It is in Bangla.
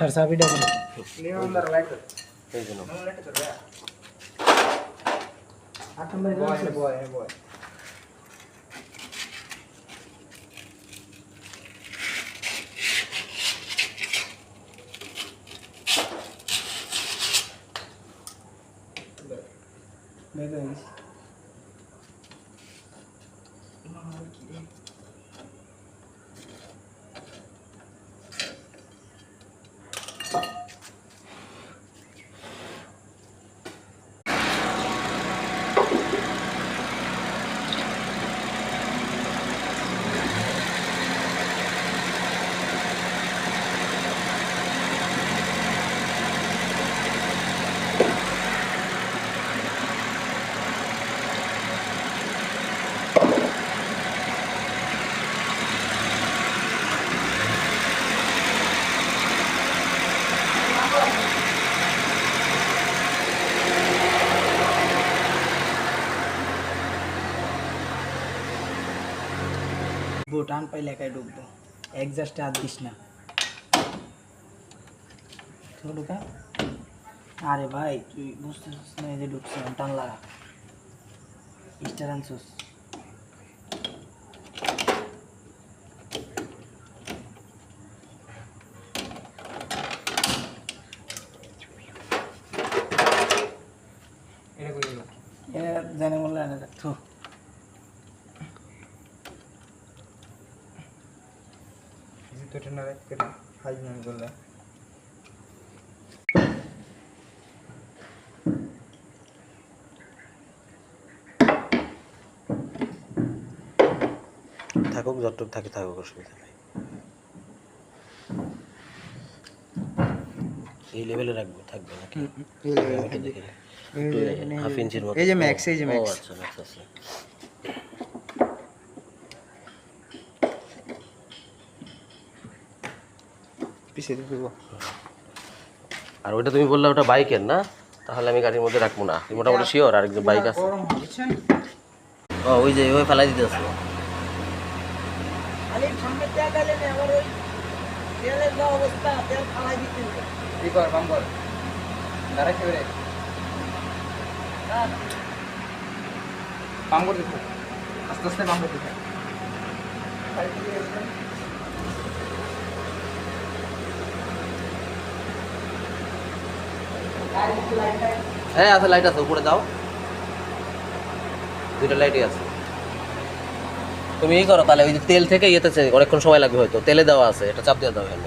सरसा भी डबल अंदर लाइट कर दे लाइट कर। दे आठ नंबर बॉय है बॉय है बॉय Maybe. ঢুকবো টান পাইলে একাই ঢুকবো। একজাস্টে হাত দিস না। ঢুকা। আরে ভাই তুই বুঝতেছিস না এই যে ঢুকছে টান লাগা। স্টার আনছিস। জানে বললে না থু থাকুক যতটুক থাকে থাকুক অসুবিধা নেই। এই লেভেলে রাখব থাকবে নাকি? একটু দেখে হাফ ইঞ্চির মতো এই যে max, এই যে ও, max। আচ্ছা পিছিয়ে দিব। আর ওইটা তুমি বললে ওটা বাইকের না? তাহলে আমি গাড়ির মধ্যে রাখব না। মোটামুটি শিওর আর একজন বাইক আছে? ও ওই যে ওই ফেলাই দিতে আসলো। খালি সামনে তেল গেলে না আমার ওই তেলের যা অবস্থা তেল ফালাই দিতে ই কর বাম কর দাঁড়া খেয়ে রে বাম করতে থাক আস্তে আস্তে বাম করতে থাক হ্যাঁ আছে লাইট আছে, উপরে যাও। দুইটা লাইটই আছে। তুমি এই করো, তাহলে ওই যে তেল থেকে ইয়েতেছে অনেকক্ষণ সময় লাগবে হয়তো। তেলে দেওয়া আছে, এটা চাপ দিয়ে দাও